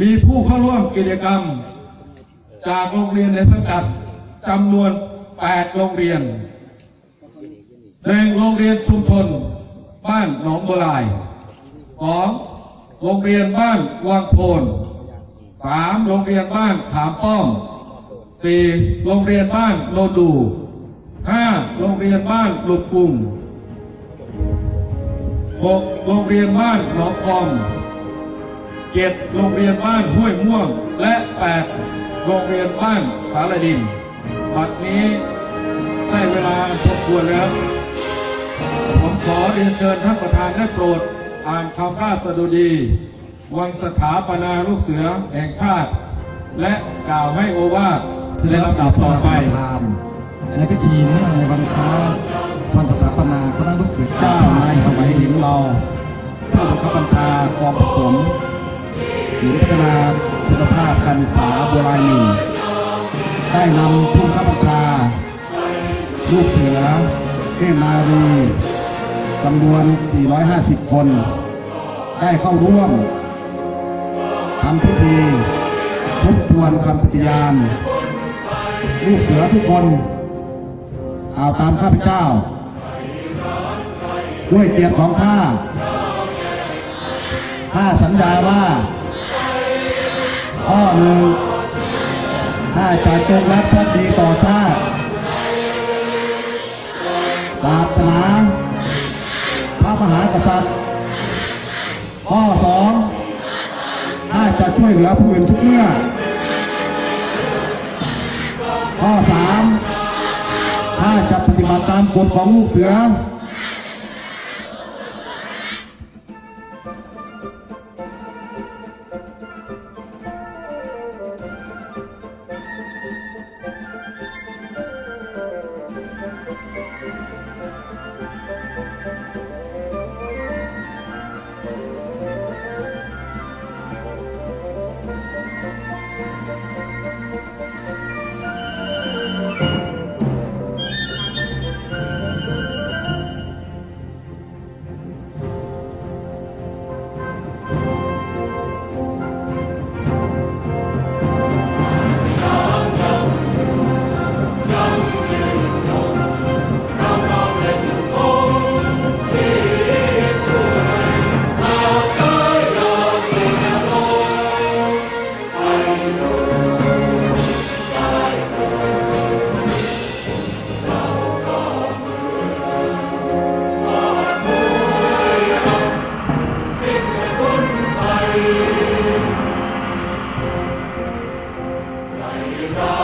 มีผู้เข้าร่วมกิจกรรม จากโรงเรียนในสังกัดจำนวน 8 โรงเรียนหนึ่งโรงเรียนชุมชน บ้านหนองบัวลายสองโรงเรียนบ้านวังโพนสามโรงเรียนบ้านขามป้อมสี่โรงเรียนบ้านโนดูห้าโรงเรียนบ้านลุมกุงหกโรงเรียนบ้านหนองคอม เจ็ดโรงเรียนบ้านห้วยม่วง และแปดโรงเรียนบ้านสารดินบัดนี้ได้เวลาสมควรแล้ว ผมขอเรียนเชิญท่านประธานได้โปรด อ่านคำราชสดุดี วังสถาปนาลูกเสือแห่งชาติ และกล่าวให้โอวาทในลำดับต่อไปในพิธีนื่องในวันค้าวันสถาปนาคณะลูกเสือเจ้านายสมัยหินเราผู้บังคับบัญชากองผสม ศูนย์พัฒนาคุณภาพการศึกษาบัวลายหนึ่งได้นำผู้บังคับบัญชา ลูกเสือเทพนารีจำนวน 450 คน ได้เข้าร่วมทำพิธีทบทวนคำปฏิญาณ ลูกเสือทุกคนเอาตามข้าพเจ้า ด้วยเกียรติของข้าข้าสัญญาว่า ข้อหนึ่งข้าจะจงรักภักดีต่อชาติศาสนาพระมหากษัตริย์ ข้อสองข้าจะช่วยเหลือผู้อื่นทุกเมื่อ ข้อสามถ้าจะปฏิบัติตามกฎของลูกเสือ 다.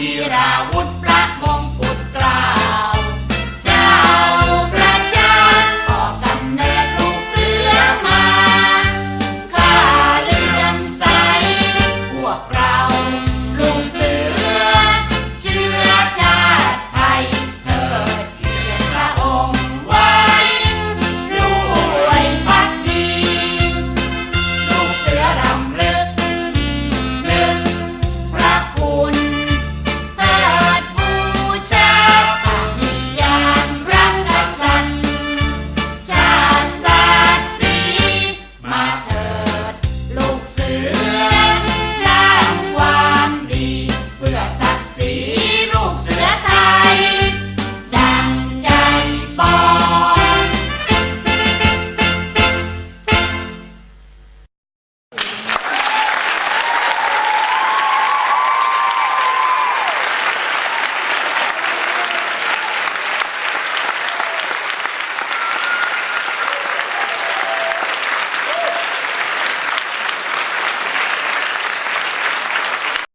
ธีราวุธ